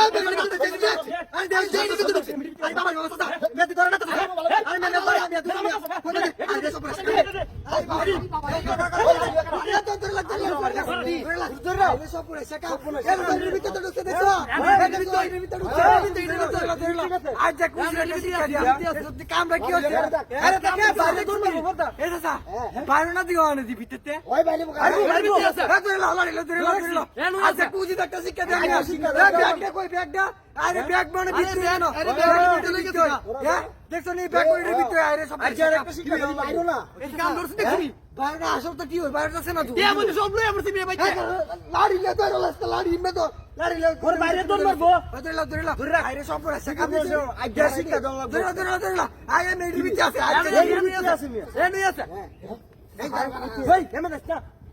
আমি কামরা কি হচ্ছে? বাইরে না দিকে আনে দিবি তেতে ওই বাইরে আরে বাইরে আছে রে ধরে লাল লাল ধরে লাল আচ্ছা কুজি একটা শিক্ষা দে আমি শিক্ষা দে ব্যাগটা কই ব্যাগটা? ভিতরতে ওই বাইলে মুখা দেখছ নি ব্যাগ করে ভিতরে আরে সব আচ্ছা একটা শিক্ষা দিই বাইরো না। এই কাম ধরছ দেখছি বাইরে আসল তো কি হয় বাইরে আছে না তুই কে বলি সব লই আমার সিমে বাইতে লাড়ি লে তো রাস্তা লাড়ি মে তো লাড়ি লে ওর বাইরে তোর মারবো। ধরে লা ধরে লা। ধরে রা আরে সব আছে। কাম দিছে আজ্ঞা শিক্ষা দাও ধরে ধরে ধরে লা। আগে মেডি ভিতরে আছে আগে এই নিয়ে আছে। এ নিয়ে আছে। এই কেমন আছে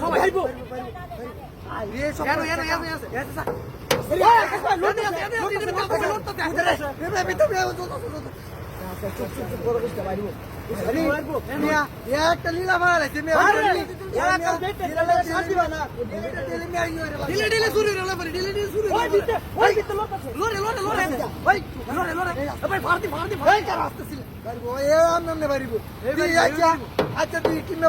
সবাই চুপ আচ্ছা তুই কিনা